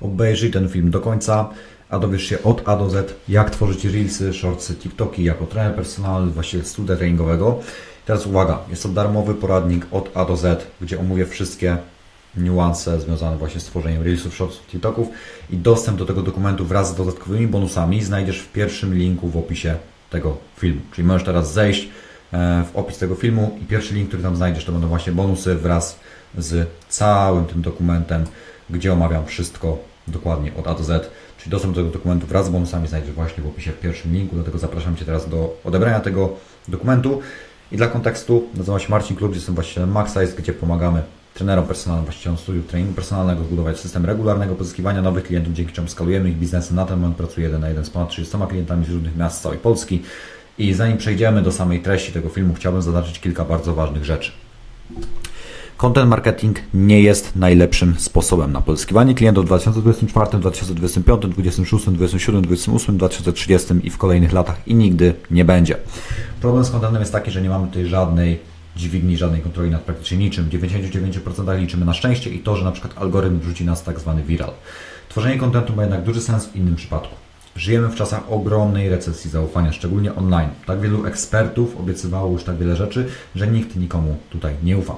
Obejrzyj ten film do końca, a dowiesz się od A do Z, jak tworzyć Reelsy, Shortsy, TikToki jako trener personalny, właściciel studia treningowego. Teraz uwaga, jest to darmowy poradnik od A do Z, gdzie omówię wszystkie niuanse związane właśnie z tworzeniem Reelsów, Shortsów, TikToków i dostęp do tego dokumentu wraz z dodatkowymi bonusami znajdziesz w pierwszym linku w opisie tego filmu. Czyli możesz teraz zejść e, w opis tego filmu i pierwszy link, który tam znajdziesz, to będą właśnie bonusy wraz z całym tym dokumentem, gdzie omawiam wszystko dokładnie od A do Z. Czyli dostęp do tego dokumentu wraz z bonusami znajdziesz właśnie w opisie w pierwszym linku, dlatego zapraszam Cię teraz do odebrania tego dokumentu. I dla kontekstu, nazywam się Marcin Klub, jestem właścicielem Maxize, gdzie pomagamy trenerom personalnym, właścicielom studiów treningu personalnego zbudować system regularnego pozyskiwania nowych klientów, dzięki czemu skalujemy ich biznesy. Na ten moment pracuję jeden na jeden z ponad 30 klientami z różnych miast z całej Polski. I zanim przejdziemy do samej treści tego filmu, chciałbym zaznaczyć kilka bardzo ważnych rzeczy. Content marketing nie jest najlepszym sposobem na pozyskiwanie klientów w 2024, 2025, 2026, 2027, 2028, 2030 i w kolejnych latach i nigdy nie będzie. Problem z contentem jest taki, że nie mamy tutaj żadnej dźwigni, żadnej kontroli nad praktycznie niczym. W 99% liczymy na szczęście i to, że na przykład algorytm wrzuci nas tak zwany viral. Tworzenie kontentu ma jednak duży sens w innym przypadku. Żyjemy w czasach ogromnej recesji zaufania, szczególnie online. Tak wielu ekspertów obiecywało już tak wiele rzeczy, że nikt nikomu tutaj nie ufa.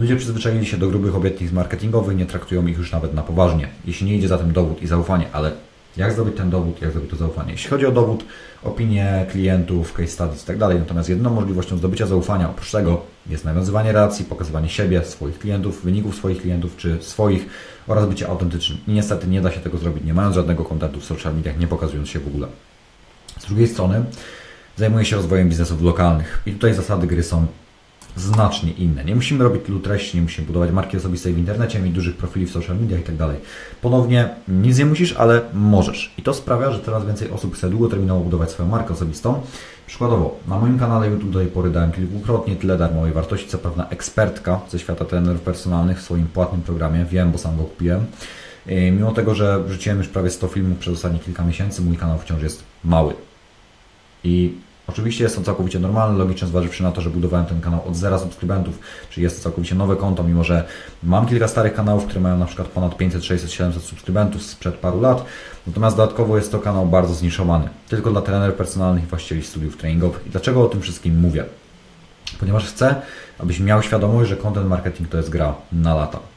Ludzie przyzwyczaili się do grubych obietnic marketingowych, nie traktują ich już nawet na poważnie. Jeśli nie idzie za tym dowód i zaufanie, ale jak zdobyć ten dowód, jak zdobyć to zaufanie? Jeśli chodzi o dowód, opinie klientów, case studies i tak natomiast jedyną możliwością zdobycia zaufania oprócz tego jest nawiązywanie relacji, pokazywanie siebie, swoich klientów, wyników swoich klientów czy swoich oraz bycie autentycznym. I niestety nie da się tego zrobić, nie mając żadnego kontentu w social mediach, nie pokazując się w ogóle. Z drugiej strony zajmuję się rozwojem biznesów lokalnych i tutaj zasady gry są znacznie inne. Nie musimy robić tylu treści, nie musimy budować marki osobistej w internecie, mieć dużych profili w social mediach i tak. Ponownie, nic nie musisz, ale możesz. I to sprawia, że coraz więcej osób chce długoterminowo budować swoją markę osobistą. Przykładowo, na moim kanale YouTube do tej pory dałem kilkukrotnie tyle darmowej wartości, co pewna ekspertka ze świata trenerów personalnych w swoim płatnym programie. Wiem, bo sam go kupiłem. Mimo tego, że wrzuciłem już prawie 100 filmów przez ostatnie kilka miesięcy, mój kanał wciąż jest mały. I Oczywiście jest to całkowicie normalne, logiczne, zważywszy na to, że budowałem ten kanał od zera subskrybentów, czyli jest to całkowicie nowe konto, mimo że mam kilka starych kanałów, które mają na przykład ponad 500, 600, 700 subskrybentów sprzed paru lat. Natomiast dodatkowo jest to kanał bardzo zniszowany, tylko dla trenerów personalnych i właścicieli studiów treningowych. I dlaczego o tym wszystkim mówię? Ponieważ chcę, abyś miał świadomość, że content marketing to jest gra na lata.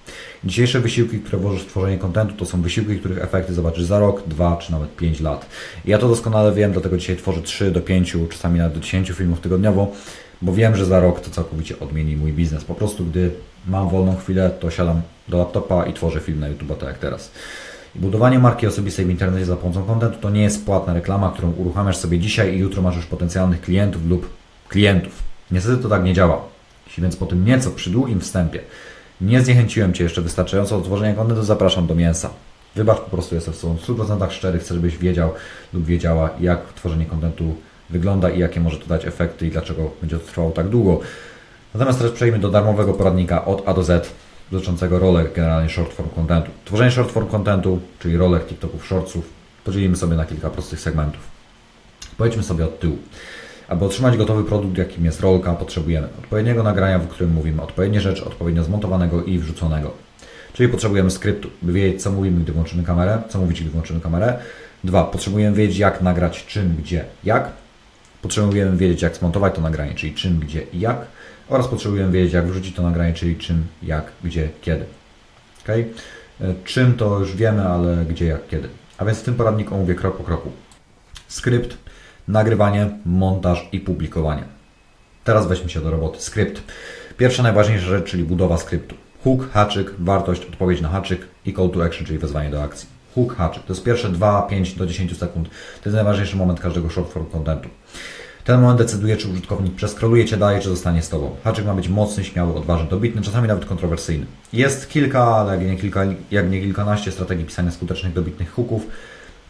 Dzisiejsze wysiłki, które włożysz w tworzenie kontentu, to są wysiłki, których efekty zobaczysz za rok, dwa czy nawet pięć lat. Ja to doskonale wiem, dlatego dzisiaj tworzę 3 do 5, czasami nawet do 10 filmów tygodniowo, bo wiem, że za rok to całkowicie odmieni mój biznes. Po prostu, gdy mam wolną chwilę, to siadam do laptopa i tworzę film na YouTube, tak jak teraz. I budowanie marki osobistej w internecie za pomocą kontentu to nie jest płatna reklama, którą uruchamiasz sobie dzisiaj i jutro masz już potencjalnych klientów lub klientów. Niestety to tak nie działa. Jeśli więc po tym nieco przy długim wstępie nie zniechęciłem Cię jeszcze wystarczająco do tworzenia kontentu, zapraszam do mięsa. Wybacz, po prostu jestem w 100% szczery, chcę, żebyś wiedział lub wiedziała, jak tworzenie kontentu wygląda i jakie może to dać efekty i dlaczego będzie to trwało tak długo. Natomiast teraz przejdźmy do darmowego poradnika od A do Z dotyczącego rolek generalnie short form contentu. Tworzenie short form contentu, czyli rolek TikToków, shortsów, podzielimy sobie na kilka prostych segmentów. Pojedźmy sobie od tyłu. Aby otrzymać gotowy produkt, jakim jest rolka, potrzebujemy odpowiedniego nagrania, w którym mówimy odpowiednie rzeczy, odpowiednio zmontowanego i wrzuconego. Czyli potrzebujemy skryptu, by wiedzieć, co mówimy, gdy włączymy kamerę, co mówić, gdy włączymy kamerę. Dwa, potrzebujemy wiedzieć, jak nagrać, czym, gdzie, jak. Potrzebujemy wiedzieć, jak zmontować to nagranie, czyli czym, gdzie i jak. Oraz potrzebujemy wiedzieć, jak wrzucić to nagranie, czyli czym, jak, gdzie, kiedy. Okay? Czym to już wiemy, ale gdzie, jak, kiedy. A więc w tym poradniku omówię krok po kroku. Skrypt, nagrywanie, montaż i publikowanie. Teraz weźmy się do roboty. Skrypt. Pierwsza najważniejsza rzecz, czyli budowa skryptu. Hook, haczyk, wartość, odpowiedź na haczyk i call to action, czyli wezwanie do akcji. Hook, haczyk. To jest pierwsze 2, 5 do 10 sekund. To jest najważniejszy moment każdego short form contentu. Ten moment decyduje, czy użytkownik przeskroluje Cię dalej, czy zostanie z Tobą. Haczyk ma być mocny, śmiały, odważny, dobitny, czasami nawet kontrowersyjny. Jest kilka, ale jak nie, kilka, jak nie kilkanaście strategii pisania skutecznych, dobitnych hooków.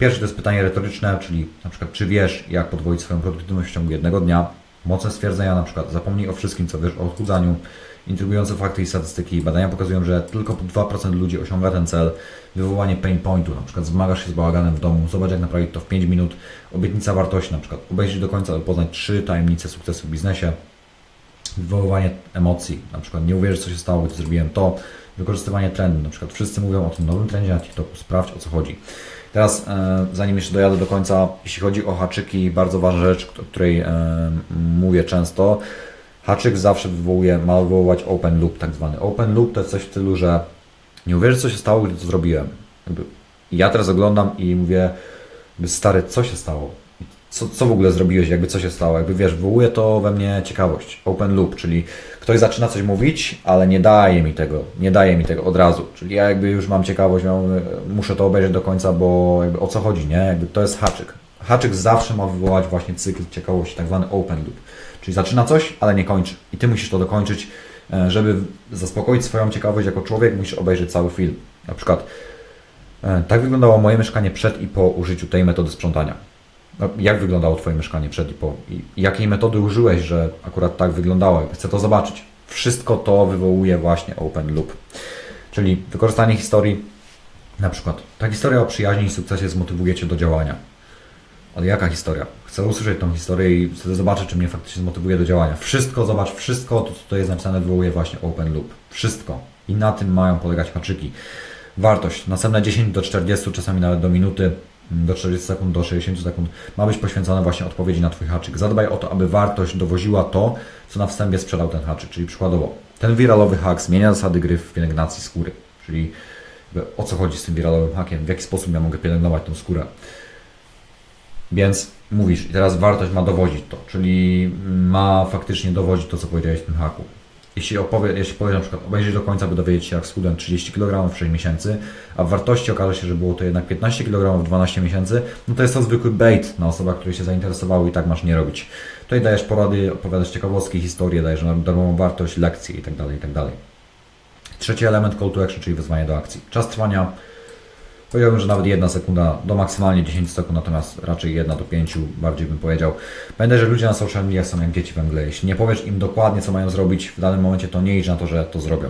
Pierwsze to jest pytanie retoryczne, czyli na przykład, czy wiesz, jak podwoić swoją produktywność w ciągu jednego dnia? Mocne stwierdzenia, na przykład, zapomnij o wszystkim, co wiesz o odchudzaniu. Intrygujące fakty i statystyki. Badania pokazują, że tylko 2% ludzi osiąga ten cel. Wywołanie pain pointu, na przykład zmagasz się z bałaganem w domu, zobacz jak naprawić to w 5 minut. Obietnica wartości, na przykład obejrzyj do końca, aby poznać trzy tajemnice sukcesu w biznesie. wywoływanie emocji, na przykład nie uwierzysz co się stało, gdy zrobiłem to, wykorzystywanie trendu, na przykład wszyscy mówią o tym nowym trendzie na TikToku, sprawdź o co chodzi. Teraz, e, zanim jeszcze dojadę do końca, jeśli chodzi o haczyki, bardzo ważna rzecz, o której e, mówię często, haczyk zawsze wywołuje, ma wywoływać open loop, tak zwany. Open loop to jest coś w stylu, że nie uwierzysz co się stało, gdy to zrobiłem. Ja teraz oglądam i mówię, stary, co się stało? Co, co w ogóle zrobiłeś, jakby co się stało? Jakby wiesz, wywołuje to we mnie ciekawość. Open loop, czyli ktoś zaczyna coś mówić, ale nie daje mi tego, nie daje mi tego od razu. Czyli ja jakby już mam ciekawość, miał, muszę to obejrzeć do końca, bo jakby o co chodzi, nie? Jakby to jest haczyk. Haczyk zawsze ma wywołać właśnie cykl ciekawości, tak zwany open loop. Czyli zaczyna coś, ale nie kończy. I ty musisz to dokończyć, e, żeby zaspokoić swoją ciekawość jako człowiek, musisz obejrzeć cały film. Na przykład e, tak wyglądało moje mieszkanie przed i po użyciu tej metody sprzątania. No, jak wyglądało Twoje mieszkanie przed i po? I jakiej metody użyłeś, że akurat tak wyglądało? Chcę to zobaczyć. Wszystko to wywołuje właśnie open loop. Czyli wykorzystanie historii, na przykład ta historia o przyjaźni i sukcesie zmotywuje Cię do działania. Ale jaka historia? Chcę usłyszeć tą historię i wtedy zobaczę, czy mnie faktycznie zmotywuje do działania. Wszystko, zobacz, wszystko to, co tutaj jest napisane, wywołuje właśnie open loop. Wszystko. I na tym mają polegać haczyki. Wartość. Następne 10 do 40, czasami nawet do minuty do 40 sekund, do 60 sekund ma być poświęcona właśnie odpowiedzi na Twój haczyk. Zadbaj o to, aby wartość dowoziła to, co na wstępie sprzedał ten haczyk. Czyli przykładowo, ten wiralowy hak zmienia zasady gry w pielęgnacji skóry. Czyli o co chodzi z tym wiralowym hakiem, w jaki sposób ja mogę pielęgnować tą skórę. Więc mówisz, i teraz wartość ma dowozić to, czyli ma faktycznie dowozić to, co powiedziałeś w tym haku. Jeśli, opowie, jeśli powiesz na przykład, obejrzyj do końca, by dowiedzieć się, jak schudłem 30 kg w 6 miesięcy, a w wartości okaże się, że było to jednak 15 kg w 12 miesięcy, no to jest to zwykły bait na osobach, które się zainteresowały i tak masz nie robić. Tutaj dajesz porady, opowiadasz ciekawostki, historie, dajesz darmową wartość, lekcje itd., itd. Trzeci element call to action, czyli wezwanie do akcji. Czas trwania Powiedziałbym, że nawet jedna sekunda do maksymalnie 10 sekund, natomiast raczej jedna do 5, bardziej bym powiedział. Pamiętaj, że ludzie na social media są jak dzieci we mgle. Jeśli nie powiesz im dokładnie, co mają zrobić w danym momencie, to nie idź na to, że to zrobią.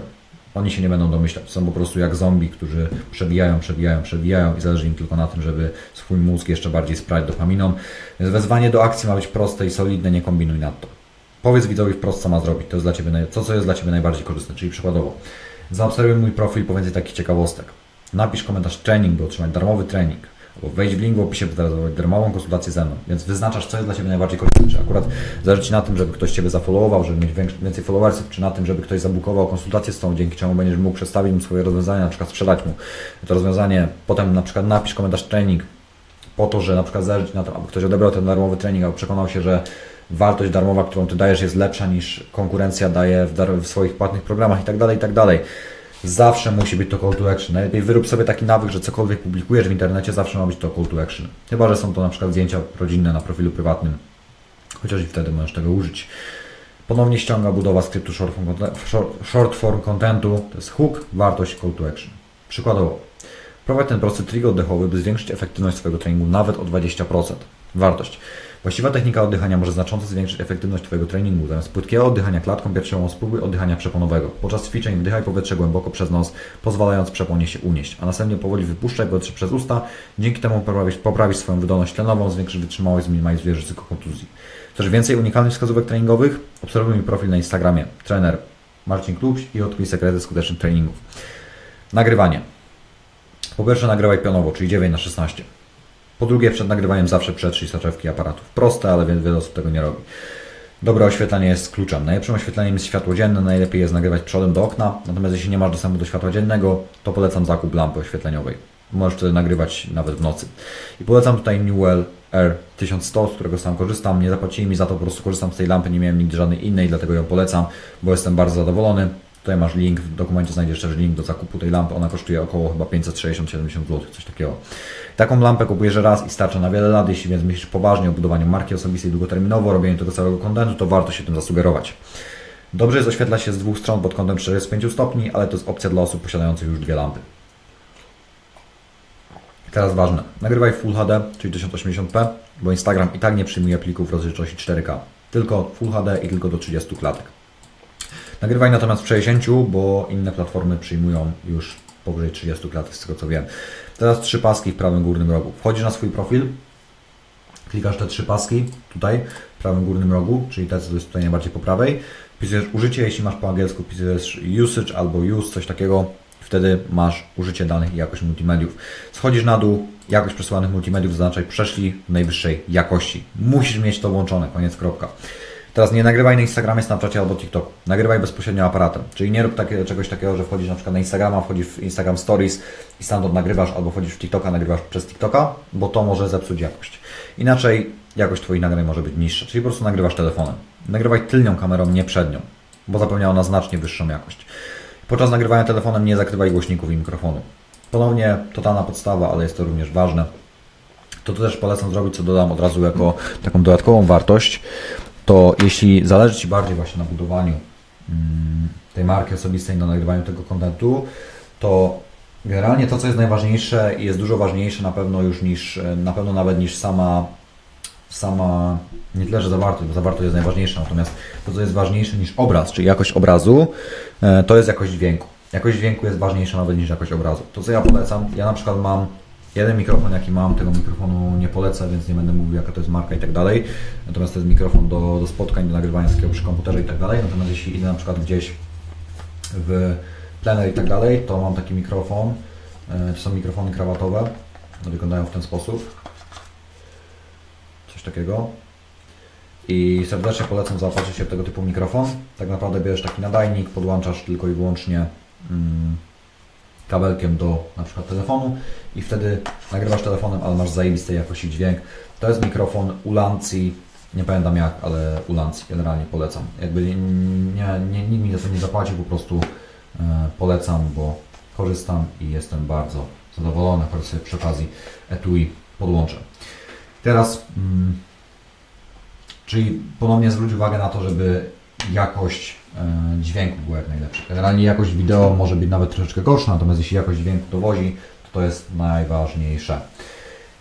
Oni się nie będą domyślać. Są po prostu jak zombie, którzy przebijają, przebijają, przebijają i zależy im tylko na tym, żeby swój mózg jeszcze bardziej sprać dopaminą. Więc wezwanie do akcji ma być proste i solidne, nie kombinuj nad to. Powiedz widzowi wprost, co ma zrobić. To jest dla Ciebie, to, co jest dla Ciebie najbardziej korzystne. Czyli przykładowo, zaobserwuj mój profil po więcej takich ciekawostek napisz komentarz trening, by otrzymać darmowy trening. Albo wejdź w link w opisie, by zrealizować darmową konsultację ze mną. Więc wyznaczasz, co jest dla Ciebie najbardziej korzystne. Czy akurat zależy Ci na tym, żeby ktoś Ciebie zafollowował, żeby mieć więcej followersów, czy na tym, żeby ktoś zabukował konsultację z Tobą, dzięki czemu będziesz mógł przedstawić mu swoje rozwiązania, na przykład sprzedać mu to rozwiązanie. Potem na przykład napisz komentarz trening po to, że na przykład zależy Ci na tym, aby ktoś odebrał ten darmowy trening, albo przekonał się, że wartość darmowa, którą Ty dajesz jest lepsza niż konkurencja daje w, w swoich płatnych programach i tak Zawsze musi być to call to action. Najlepiej wyrób sobie taki nawyk, że cokolwiek publikujesz w internecie, zawsze ma być to call to action. Chyba, że są to na przykład zdjęcia rodzinne na profilu prywatnym. Chociaż i wtedy możesz tego użyć. Ponownie ściąga budowa skryptu short form, short form contentu. To jest hook, wartość, call to action. Przykładowo, prowadź ten prosty trik oddechowy, by zwiększyć efektywność swojego treningu nawet o 20%. Wartość. Właściwa technika oddychania może znacząco zwiększyć efektywność Twojego treningu. Zamiast płytkiego oddychania klatką piersiową spróbuj oddychania przeponowego. Podczas ćwiczeń wdychaj powietrze głęboko przez nos, pozwalając przeponie się unieść, a następnie powoli wypuszczaj powietrze przez usta. Dzięki temu poprawisz, poprawisz swoją wydolność tlenową, zwiększysz wytrzymałość, zminimalizujesz ryzyko kontuzji. Chcesz więcej unikalnych wskazówek treningowych? Obserwuj mój profil na Instagramie. Trener Marcin Klubś i odkryj sekrety skutecznych treningów. Nagrywanie. Po pierwsze nagrywaj pionowo, czyli 9 na 16. Po drugie, przed nagrywaniem zawsze przetrzyj soczewki aparatów. Proste, ale wiele osób tego nie robi. Dobre oświetlenie jest kluczem. Najlepszym oświetleniem jest światło dzienne, najlepiej jest nagrywać przodem do okna, natomiast jeśli nie masz dostępu do światła dziennego, to polecam zakup lampy oświetleniowej. Możesz wtedy nagrywać nawet w nocy. I polecam tutaj Newell R1100, z którego sam korzystam. Nie zapłacili mi za to, po prostu korzystam z tej lampy, nie miałem nigdy żadnej innej, dlatego ją polecam, bo jestem bardzo zadowolony. Tutaj masz link, w dokumencie znajdziesz też link do zakupu tej lampy. Ona kosztuje około chyba 560-70 zł, coś takiego. Taką lampę kupujesz raz i starcza na wiele lat. Jeśli więc myślisz poważnie o budowaniu marki osobistej długoterminowo, robieniu tego całego kontentu, to warto się tym zasugerować. Dobrze jest oświetlać się z dwóch stron pod kątem 45 stopni, ale to jest opcja dla osób posiadających już dwie lampy. Teraz ważne. Nagrywaj Full HD, czyli 1080p, bo Instagram i tak nie przyjmuje plików w rozdzielczości 4K. Tylko Full HD i tylko do 30 klatek. Nagrywaj natomiast w 60, bo inne platformy przyjmują już powyżej 30 klatek, z tego co wiem. Teraz trzy paski w prawym górnym rogu. Wchodzisz na swój profil, klikasz te trzy paski tutaj w prawym górnym rogu, czyli te, co jest tutaj najbardziej po prawej. wpisujesz użycie, jeśli masz po angielsku, wpisujesz usage albo use, coś takiego, wtedy masz użycie danych i jakość multimediów. Schodzisz na dół, jakość przesyłanych multimediów zaznaczaj przeszli w najwyższej jakości. Musisz mieć to włączone, koniec, kropka. Teraz nie nagrywaj na Instagramie, Snapchacie albo TikToku. Nagrywaj bezpośrednio aparatem. Czyli nie rób takie, czegoś takiego, że wchodzisz na przykład na Instagrama, wchodzisz w Instagram Stories i stamtąd nagrywasz, albo wchodzisz w TikToka, nagrywasz przez TikToka, bo to może zepsuć jakość. Inaczej jakość Twoich nagrań może być niższa. Czyli po prostu nagrywasz telefonem. Nagrywaj tylnią kamerą, nie przednią, bo zapewnia ona znacznie wyższą jakość. Podczas nagrywania telefonem nie zakrywaj głośników i mikrofonu. Ponownie totalna podstawa, ale jest to również ważne. To, to też polecam zrobić, co dodam od razu jako taką dodatkową wartość to jeśli zależy Ci bardziej właśnie na budowaniu mm, tej marki osobistej, na nagrywaniu tego kontentu, to generalnie to, co jest najważniejsze jest dużo ważniejsze na pewno już niż, na pewno nawet niż sama, sama nie tyle, że zawartość, bo zawartość jest najważniejsza, natomiast to, co jest ważniejsze niż obraz, czyli jakość obrazu, e, to jest jakość dźwięku. Jakość dźwięku jest ważniejsza nawet niż jakość obrazu. To, co ja polecam, ja na przykład mam Jeden mikrofon, jaki mam, tego mikrofonu nie polecę, więc nie będę mówił, jaka to jest marka i tak dalej. Natomiast to jest mikrofon do, do spotkań, do nagrywania z przy komputerze i tak dalej. Natomiast jeśli idę na przykład gdzieś w plener i tak dalej, to mam taki mikrofon. E, to są mikrofony krawatowe. Wyglądają w ten sposób. Coś takiego. I serdecznie polecam zaopatrzyć się w tego typu mikrofon. Tak naprawdę bierzesz taki nadajnik, podłączasz tylko i wyłącznie. Mm, kabelkiem do na przykład telefonu i wtedy nagrywasz telefonem, ale masz zajebistej jakości dźwięk. To jest mikrofon Ulanci, nie pamiętam jak, ale Ulanci generalnie polecam. Jakby nie, nie, nikt mi za to nie zapłacił, po prostu e, polecam, bo korzystam i jestem bardzo zadowolony, choć sobie przy okazji etui podłączę. Teraz, mm, czyli ponownie zwróć uwagę na to, żeby jakość dźwięku była jak najlepsza. Generalnie jakość wideo może być nawet troszeczkę gorsza, natomiast jeśli jakość dźwięku dowozi, to to jest najważniejsze.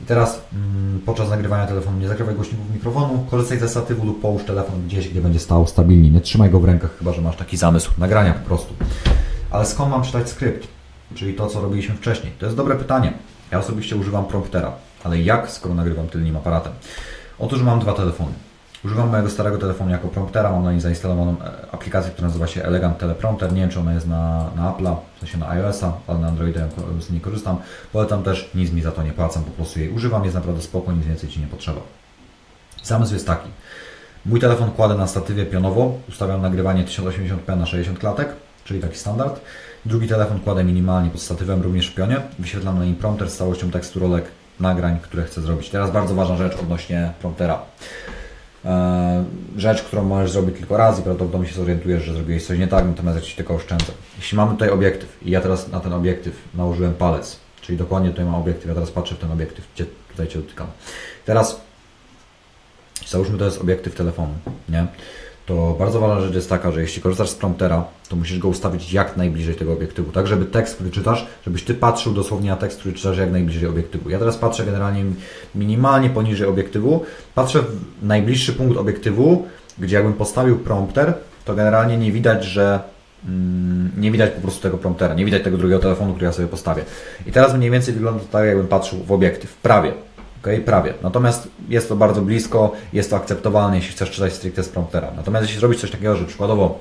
I teraz mm, podczas nagrywania telefonu nie zakrywaj głośników mikrofonu, korzystaj ze statywu lub połóż telefon gdzieś, gdzie będzie stał stabilnie. Nie trzymaj go w rękach, chyba że masz taki zamysł nagrania po prostu. Ale skąd mam czytać skrypt? Czyli to, co robiliśmy wcześniej. To jest dobre pytanie. Ja osobiście używam promptera, ale jak, skoro nagrywam tylnym aparatem? Otóż mam dwa telefony. Używam mojego starego telefonu jako promptera, mam na nim zainstalowaną e, aplikację, która nazywa się Elegant Teleprompter. Nie wiem, czy ona jest na, na Apple'a, w sensie na iOS-a, ale na Androida ja z niej korzystam. Polecam też, nic mi za to nie płacam, po prostu jej używam, jest naprawdę spoko, nic więcej Ci nie potrzeba. Zamysł jest taki. Mój telefon kładę na statywie pionowo, ustawiam nagrywanie 1080p na 60 klatek, czyli taki standard. Drugi telefon kładę minimalnie pod statywem, również w pionie. Wyświetlam na nim prompter z całością tekstu rolek nagrań, które chcę zrobić. Teraz bardzo ważna rzecz odnośnie promptera. E, rzecz, którą możesz zrobić tylko raz i prawdopodobnie się zorientujesz, że zrobiłeś coś nie tak, natomiast ja Ci tylko oszczędzę. Jeśli mamy tutaj obiektyw i ja teraz na ten obiektyw nałożyłem palec, czyli dokładnie tutaj mam obiektyw, ja teraz patrzę w ten obiektyw, gdzie tutaj Cię dotykam. Teraz załóżmy to jest obiektyw telefonu, nie? To bardzo ważna rzecz jest taka, że jeśli korzystasz z promptera, to musisz go ustawić jak najbliżej tego obiektywu, tak żeby tekst, który czytasz, żebyś Ty patrzył dosłownie na tekst, który czytasz jak najbliżej obiektywu. Ja teraz patrzę generalnie minimalnie poniżej obiektywu, patrzę w najbliższy punkt obiektywu, gdzie jakbym postawił prompter, to generalnie nie widać, że mm, nie widać po prostu tego promptera, nie widać tego drugiego telefonu, który ja sobie postawię. I teraz mniej więcej wygląda to tak, jakbym patrzył w obiektyw, prawie. Okay, prawie. Natomiast jest to bardzo blisko, jest to akceptowalne, jeśli chcesz czytać stricte z promptera. Natomiast jeśli zrobić coś takiego, że przykładowo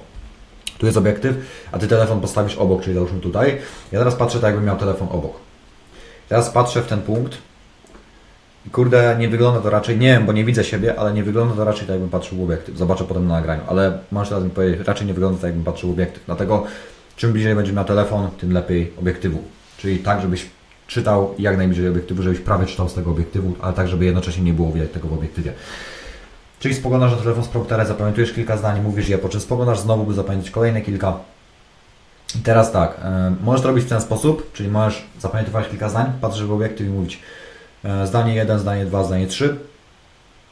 tu jest obiektyw, a Ty telefon postawisz obok, czyli załóżmy tutaj, ja teraz patrzę tak, jakbym miał telefon obok. Teraz patrzę w ten punkt i kurde, nie wygląda to raczej, nie wiem, bo nie widzę siebie, ale nie wygląda to raczej tak, jakbym patrzył w obiektyw. Zobaczę potem na nagraniu, ale możesz teraz mi powiedzieć, raczej nie wygląda tak, jakbym patrzył w obiektyw. Dlatego czym bliżej będzie miał telefon, tym lepiej obiektywu. Czyli tak, żebyś czytał jak najbliżej obiektywu, żebyś prawie czytał z tego obiektywu, ale tak, żeby jednocześnie nie było widać tego w obiektywie. Czyli spoglądasz na telefon z promptera, zapamiętujesz kilka zdań, mówisz je, po czym spoglądasz znowu, by zapamiętać kolejne kilka. I teraz tak, y, możesz robić w ten sposób, czyli możesz zapamiętywać kilka zdań, patrzysz w obiektyw i mówić y, zdanie 1, zdanie 2, zdanie 3.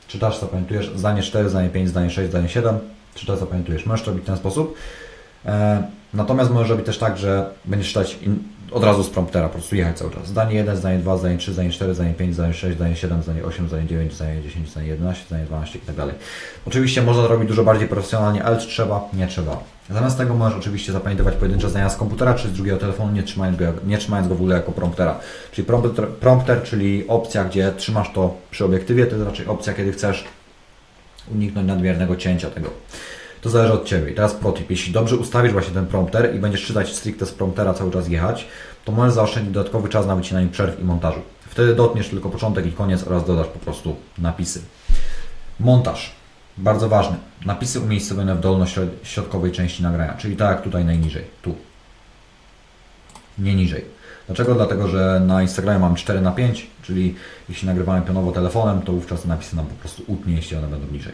Czytasz, zapamiętujesz zdanie 4, zdanie 5, zdanie 6, zdanie 7. Czytasz, zapamiętujesz. Możesz robić w ten sposób. Y, natomiast możesz robić też tak, że będziesz czytać od razu z promptera, po prostu jechać cały czas. Zdanie 1, zdanie 2, zdanie 3, zdanie 4, zdanie 5, zdanie 6, zdanie 7, zdanie 8, zdanie 9, zdanie 10, zdanie 11, zdanie 12 i tak dalej. Oczywiście można to robić dużo bardziej profesjonalnie, ale czy trzeba? Nie trzeba. Zamiast tego możesz oczywiście zapamiętywać pojedyncze zdania z komputera czy z drugiego telefonu, nie trzymając go, nie trzymając go w ogóle jako promptera. Czyli prompter, prompter, czyli opcja, gdzie trzymasz to przy obiektywie, to jest raczej opcja, kiedy chcesz uniknąć nadmiernego cięcia tego. To zależy od Ciebie. I teraz protip. Jeśli dobrze ustawisz właśnie ten prompter i będziesz czytać stricte z promptera cały czas jechać, to możesz zaoszczędzić dodatkowy czas na wycinanie przerw i montażu. Wtedy dotniesz tylko początek i koniec oraz dodasz po prostu napisy. Montaż. Bardzo ważny. Napisy umiejscowione w dolno-środkowej części nagrania, czyli tak jak tutaj najniżej, tu. Nie niżej. Dlaczego? Dlatego, że na Instagramie mam 4 na 5, czyli jeśli nagrywamy pionowo telefonem, to wówczas napisy nam po prostu utnie, jeśli one będą niżej.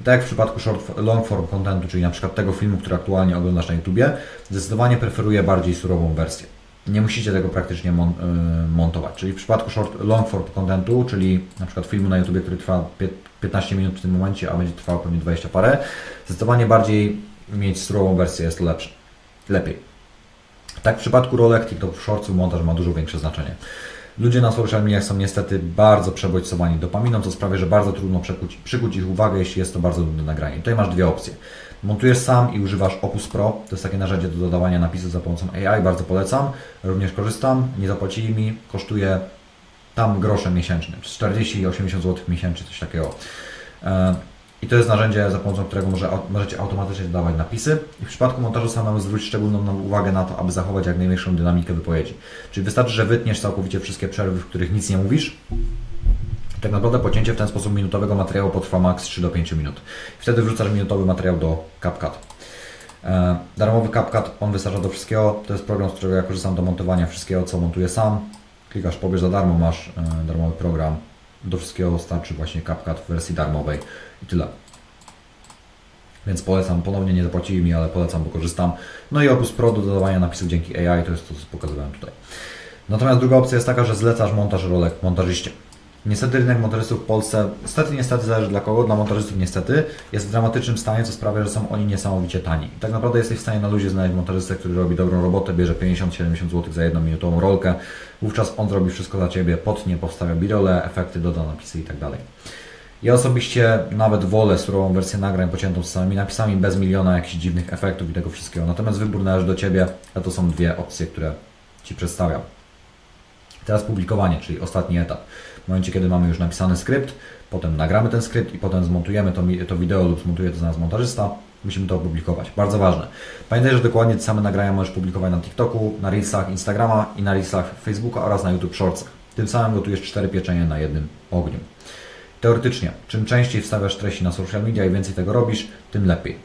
I tak jak w przypadku short, long form contentu, czyli na przykład tego filmu, który aktualnie oglądasz na YouTubie, zdecydowanie preferuję bardziej surową wersję. Nie musicie tego praktycznie mon, y, montować. Czyli w przypadku short, long form contentu, czyli na przykład filmu na YouTube, który trwa pie- 15 minut w tym momencie, a będzie trwał pewnie 20 parę, zdecydowanie bardziej mieć surową wersję jest lepsze. Lepiej. Tak w przypadku rolek, TikTok Shortsów montaż ma dużo większe znaczenie. Ludzie na social mediach są niestety bardzo przebodźcowani dopaminą, co sprawia, że bardzo trudno przykuć, przykuć ich uwagę, jeśli jest to bardzo nudne nagranie. Tutaj masz dwie opcje. Montujesz sam i używasz Opus Pro, to jest takie narzędzie do dodawania napisów za pomocą AI, bardzo polecam. Również korzystam, nie zapłacili mi, kosztuje tam grosze miesięczne, 40 i 80 zł miesięcznie, coś takiego. I to jest narzędzie, za pomocą którego może, możecie automatycznie dodawać napisy. I w przypadku montażu samemu zwróć szczególną uwagę na to, aby zachować jak największą dynamikę wypowiedzi. Czyli wystarczy, że wytniesz całkowicie wszystkie przerwy, w których nic nie mówisz. Tak naprawdę pocięcie w ten sposób minutowego materiału potrwa maks 3 do 5 minut. Wtedy wrzucasz minutowy materiał do CapCut. E, Darmowy CapCut, on wystarcza do wszystkiego. To jest program, z którego ja korzystam do montowania wszystkiego, co montuję sam. Klikasz pobierz za darmo, masz e, darmowy program. Do wszystkiego starczy właśnie CapCut w wersji darmowej i tyle. Więc polecam, ponownie nie zapłacili mi, ale polecam, bo korzystam. No i Opus Pro do dodawania napisów dzięki AI, to jest to, co pokazywałem tutaj. Natomiast druga opcja jest taka, że zlecasz montaż rolek montażyście. Niestety rynek montażystów w Polsce, niestety, niestety zależy dla kogo, dla montażystów niestety, jest w dramatycznym stanie, co sprawia, że są oni niesamowicie tani. I tak naprawdę jesteś w stanie na luzie znaleźć montażystę, który robi dobrą robotę, bierze 50-70 zł za jedną minutową rolkę, wówczas on zrobi wszystko dla Ciebie, potnie, powstawia birole, efekty, doda napisy i tak. Ja osobiście nawet wolę surową wersję nagrań pociętą z samymi napisami, bez miliona jakichś dziwnych efektów i tego wszystkiego. Natomiast wybór należy do Ciebie, a to są dwie opcje, które Ci przedstawiam. Teraz publikowanie, czyli ostatni etap. W momencie, kiedy mamy już napisany skrypt, potem nagramy ten skrypt i potem zmontujemy to, to wideo lub zmontuje to za nas montażysta, musimy to opublikować. Bardzo ważne. Pamiętaj, że dokładnie same nagrania możesz publikować na TikToku, na Reelsach Instagrama i na Reelsach Facebooka oraz na YouTube Shortsach. Tym samym gotujesz cztery pieczenie na jednym ogniu. Teoretycznie, czym częściej wstawiasz treści na social media i więcej tego robisz, tym lepiej.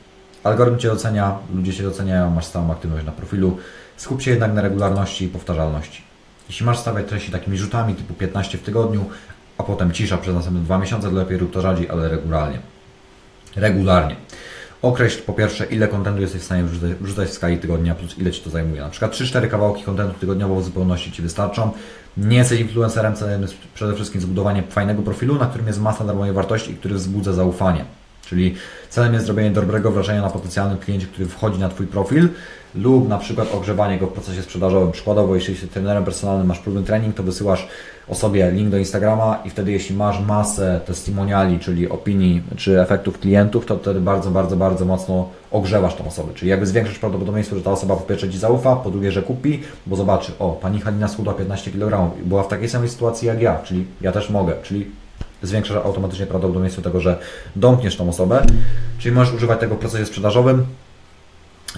Algorytm Cię ocenia, ludzie Cię doceniają, masz stałą aktywność na profilu. Skup się jednak na regularności i powtarzalności. Jeśli masz stawiać treści takimi rzutami typu 15 w tygodniu, a potem cisza przez następne dwa miesiące, to lepiej rób to rzadziej, ale regularnie. Regularnie. Określ po pierwsze, ile kontentu jesteś w stanie wrzucać, w skali tygodnia, plus ile Ci to zajmuje. Na przykład 3-4 kawałki kontentu tygodniowo w zupełności Ci wystarczą. Nie jesteś influencerem, celem jest przede wszystkim zbudowanie fajnego profilu, na którym jest masa darmowej wartości i który wzbudza zaufanie. Czyli celem jest zrobienie dobrego wrażenia na potencjalnym kliencie, który wchodzi na Twój profil lub na przykład ogrzewanie go w procesie sprzedażowym. Przykładowo, jeśli jesteś trenerem personalnym, masz próbny trening, to wysyłasz osobie link do Instagrama i wtedy jeśli masz masę testimoniali, czyli opinii czy efektów klientów, to wtedy bardzo, bardzo, bardzo mocno ogrzewasz tą osobę. Czyli jakby zwiększasz prawdopodobieństwo, że ta osoba po pierwsze Ci zaufa, po drugie, że kupi, bo zobaczy, o, Pani Halina schudła 15 kg, była w takiej samej sytuacji jak ja, czyli ja też mogę, czyli zwiększasz automatycznie prawdopodobieństwo tego, że domkniesz tą osobę, czyli możesz używać tego w procesie sprzedażowym,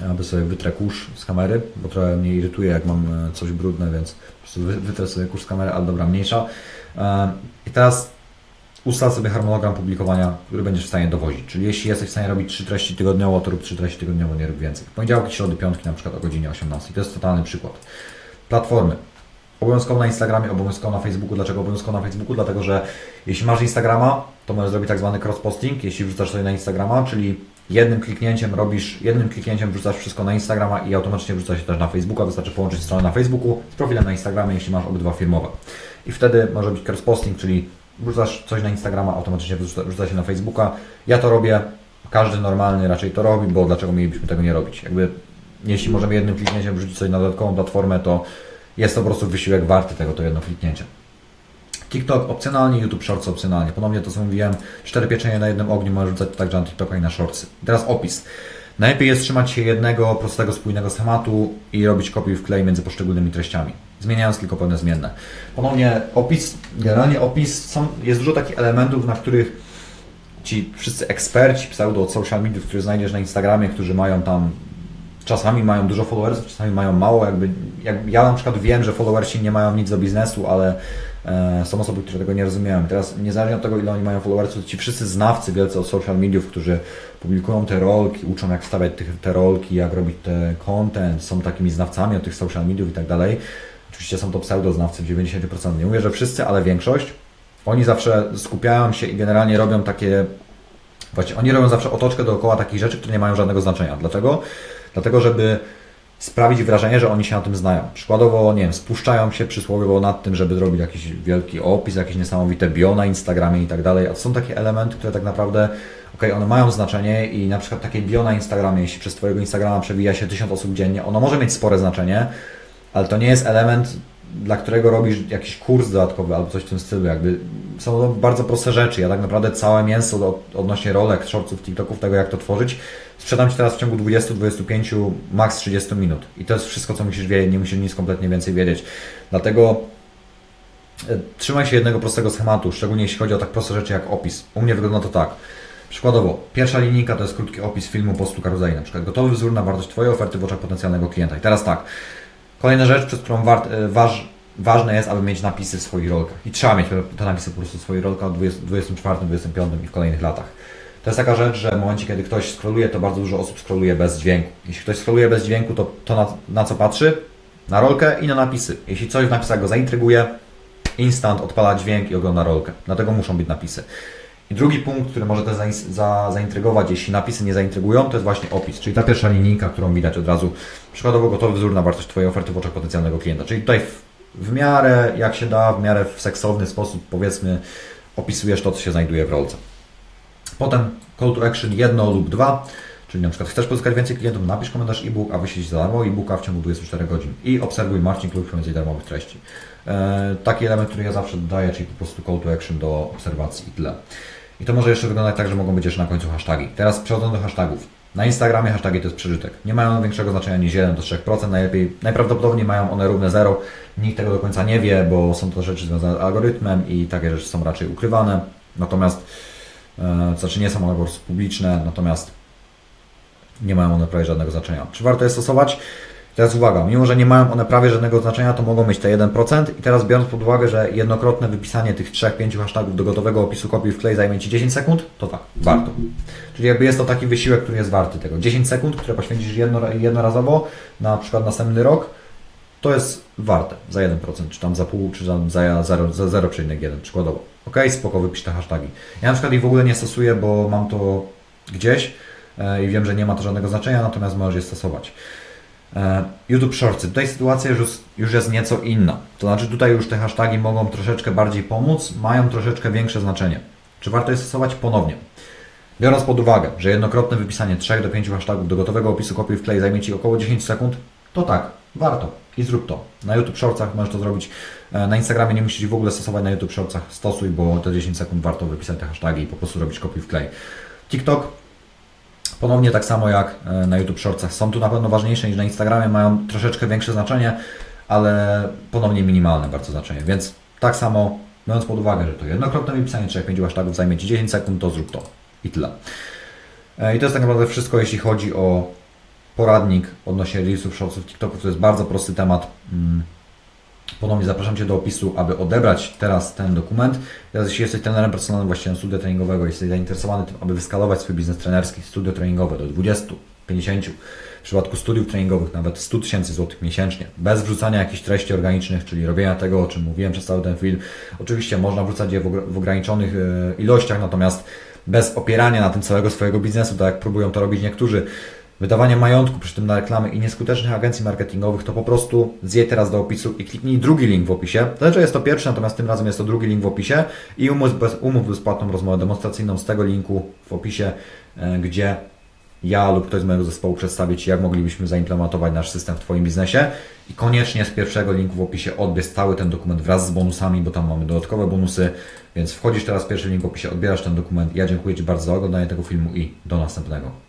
aby sobie wytrę kurz z kamery, bo trochę mnie irytuje, jak mam e, coś brudne, więc po prostu wy- wytrę sobie kurz z kamery, ale dobra, mniejsza. E, I teraz ustal sobie harmonogram publikowania, który będziesz w stanie dowozić. Czyli jeśli jesteś w stanie robić 3 treści tygodniowo, to rób 3 treści tygodniowo, nie rób więcej. Poniedziałki, środy, piątki na przykład o godzinie 18. To jest totalny przykład. Platformy. Obowiązkowo na Instagramie, obowiązkowo na Facebooku. Dlaczego obowiązkowo na Facebooku? Dlatego, że jeśli masz Instagrama, to możesz zrobić tak zwany cross-posting, jeśli wrzucasz sobie na Instagrama, czyli jednym kliknięciem robisz, jednym kliknięciem wrzucasz wszystko na Instagrama i automatycznie wrzuca się też na Facebooka. Wystarczy połączyć stronę na Facebooku z profilem na Instagramie, jeśli masz obydwa firmowe. I wtedy może być cross-posting, czyli wrzucasz coś na Instagrama, automatycznie wrzuca, wrzuca się na Facebooka. Ja to robię, każdy normalny raczej to robi, bo dlaczego mielibyśmy tego nie robić? Jakby jeśli możemy jednym kliknięciem wrzucić coś na dodatkową platformę, to jest to po prostu wysiłek warty tego, to jedno kliknięcie. TikTok opcjonalnie, YouTube Shorts opcjonalnie. Ponownie to co mówiłem, cztery pieczenie na jednym ogniu możesz rzucać także na TikToka i na Shortsy. Teraz opis. Najlepiej jest trzymać się jednego prostego, spójnego schematu i robić kopiuj wklej między poszczególnymi treściami, zmieniając tylko pewne zmienne. Ponownie opis, generalnie opis, są, jest dużo takich elementów, na których ci wszyscy eksperci pseudo od social media, których znajdziesz na Instagramie, którzy mają tam czasami mają dużo followersów, czasami mają mało, jakby, jak ja na przykład wiem, że followersi nie mają nic do biznesu, ale e, są osoby, które tego nie rozumieją. Teraz niezależnie od tego, ile oni mają followersów, ci wszyscy znawcy wielcy od social mediów, którzy publikują te rolki, uczą jak wstawiać tych, te rolki, jak robić te content, są takimi znawcami od tych social mediów i tak dalej. Oczywiście są to pseudoznawcy w 90%. Nie mówię, że wszyscy, ale większość. Oni zawsze skupiają się i generalnie robią takie Właśnie oni robią zawsze otoczkę dookoła takich rzeczy, które nie mają żadnego znaczenia. Dlaczego? Dlatego, żeby sprawić wrażenie, że oni się na tym znają. Przykładowo, nie wiem, spuszczają się przysłowiowo nad tym, żeby zrobić jakiś wielki opis, jakieś niesamowite bio na Instagramie i tak dalej. A są takie elementy, które tak naprawdę, ok, one mają znaczenie i na przykład takie bio na Instagramie, jeśli przez Twojego Instagrama przewija się tysiąc osób dziennie, ono może mieć spore znaczenie, ale to nie jest element, dla którego robisz jakiś kurs dodatkowy albo coś w tym stylu. Jakby są to bardzo proste rzeczy. Ja tak naprawdę całe mięso odnośnie rolek, shortsów, TikToków, tego jak to tworzyć, sprzedam Ci teraz w ciągu 20-25, maks 30 minut. I to jest wszystko, co musisz wiedzieć, nie musisz nic kompletnie więcej wiedzieć. Dlatego e, trzymaj się jednego prostego schematu, szczególnie jeśli chodzi o tak proste rzeczy jak opis. U mnie wygląda to tak. Przykładowo, pierwsza linijka to jest krótki opis filmu, postu karuzeli, na przykład gotowy wzór na wartość Twojej oferty w oczach potencjalnego klienta. I teraz tak, kolejna rzecz, przez którą wart, e, waż, ważne jest, aby mieć napisy w swoich rolkach. I trzeba mieć te napisy po prostu w swoich rolkach w 24, 25 i w kolejnych latach. To jest taka rzecz, że w momencie, kiedy ktoś skroluje, to bardzo dużo osób skroluje bez dźwięku. Jeśli ktoś skroluje bez dźwięku, to, to na, na co patrzy? Na rolkę i na napisy. Jeśli coś w napisach go zaintryguje, instant odpala dźwięk i ogląda rolkę. Dlatego muszą być napisy. I drugi punkt, który może też za, za, zaintrygować, jeśli napisy nie zaintrygują, to jest właśnie opis, czyli ta pierwsza linijka, którą widać od razu. Przykładowo gotowy wzór na wartość Twojej oferty w oczach potencjalnego klienta. Czyli tutaj w, w miarę, jak się da, w miarę w seksowny sposób, powiedzmy, opisujesz to, co się znajduje w rolce. Potem call to action jedno lub dwa, czyli na przykład chcesz pozyskać więcej klientów, napisz komentarz e-book, a wyślij za darmo e-booka w ciągu 24 godzin i obserwuj Marcin Klub więcej darmowych treści. E, taki element, który ja zawsze dodaję, czyli po prostu call to action do obserwacji i tyle. I to może jeszcze wyglądać tak, że mogą być jeszcze na końcu hasztagi. Teraz przechodząc do hashtagów. Na Instagramie hasztagi to jest przeżytek. Nie mają większego znaczenia niż 1 do 3%, najlepiej, najprawdopodobniej mają one równe 0. Nikt tego do końca nie wie, bo są to rzeczy związane z algorytmem i takie rzeczy są raczej ukrywane. Natomiast E, znaczy nie są one po prostu publiczne, natomiast nie mają one prawie żadnego znaczenia. Czy warto je stosować? Teraz uwaga, mimo że nie mają one prawie żadnego znaczenia, to mogą mieć te 1%. I teraz biorąc pod uwagę, że jednokrotne wypisanie tych 3-5 hashtagów do gotowego opisu kopii w klej zajmie Ci 10 sekund, to tak, warto. Czyli jakby jest to taki wysiłek, który jest warty tego. 10 sekund, które poświęcisz jedno, jednorazowo, na przykład następny rok, to jest warte za 1%, czy tam za pół, czy tam za 0,1 przykładowo. Ok, spoko, wypisz te hasztagi. Ja na przykład ich w ogóle nie stosuję, bo mam to gdzieś e, i wiem, że nie ma to żadnego znaczenia, natomiast możesz je stosować. E, YouTube Shortsy. Tutaj sytuacja już, już jest nieco inna. To znaczy tutaj już te hasztagi mogą troszeczkę bardziej pomóc, mają troszeczkę większe znaczenie. Czy warto je stosować? Ponownie. Biorąc pod uwagę, że jednokrotne wypisanie 3 do 5 hashtagów do gotowego opisu kopiuj w klej zajmie Ci około 10 sekund, to tak, warto i zrób to. Na YouTube Shortsach możesz to zrobić. E, na Instagramie nie musisz w ogóle stosować na YouTube Shortsach. Stosuj, bo te 10 sekund warto wypisać te hasztagi i po prostu robić kopiuj w klej. TikTok Ponownie tak samo jak e, na YouTube Shortsach. Są tu na pewno ważniejsze niż na Instagramie, mają troszeczkę większe znaczenie, ale ponownie minimalne bardzo znaczenie. Więc tak samo, biorąc pod uwagę, że to jednokrotne wypisanie 3-5 hashtagów zajmie Ci 10 sekund, to zrób to. I tyle. E, I to jest tak naprawdę wszystko, jeśli chodzi o poradnik odnośnie Reelsów, Shortsów, TikToków. To jest bardzo prosty temat. Ponownie zapraszam Cię do opisu, aby odebrać teraz ten dokument. Teraz jeśli jesteś trenerem personalnym, właścicielem studia treningowego, jesteś zainteresowany tym, aby wyskalować swój biznes trenerski, studio treningowe do 20, 50, w przypadku studiów treningowych nawet 100 tysięcy złotych miesięcznie, bez wrzucania jakichś treści organicznych, czyli robienia tego, o czym mówiłem przez cały ten film. Oczywiście można wrzucać je w ograniczonych e, ilościach, natomiast bez opierania na tym całego swojego biznesu, tak jak próbują to robić niektórzy, wydawanie majątku przy tym na reklamy i nieskutecznych agencji marketingowych, to po prostu zjedź teraz do opisu i kliknij drugi link w opisie. Znaczy jest to pierwszy, natomiast tym razem jest to drugi link w opisie i umów, bez, umów bezpłatną rozmowę demonstracyjną z tego linku w opisie, e, gdzie ja lub ktoś z mojego zespołu przedstawię Ci, jak moglibyśmy zaimplementować nasz system w Twoim biznesie. I koniecznie z pierwszego linku w opisie odbierz cały ten dokument wraz z bonusami, bo tam mamy dodatkowe bonusy. Więc wchodzisz teraz w pierwszy link w opisie, odbierasz ten dokument. Ja dziękuję Ci bardzo za oglądanie tego filmu i do następnego.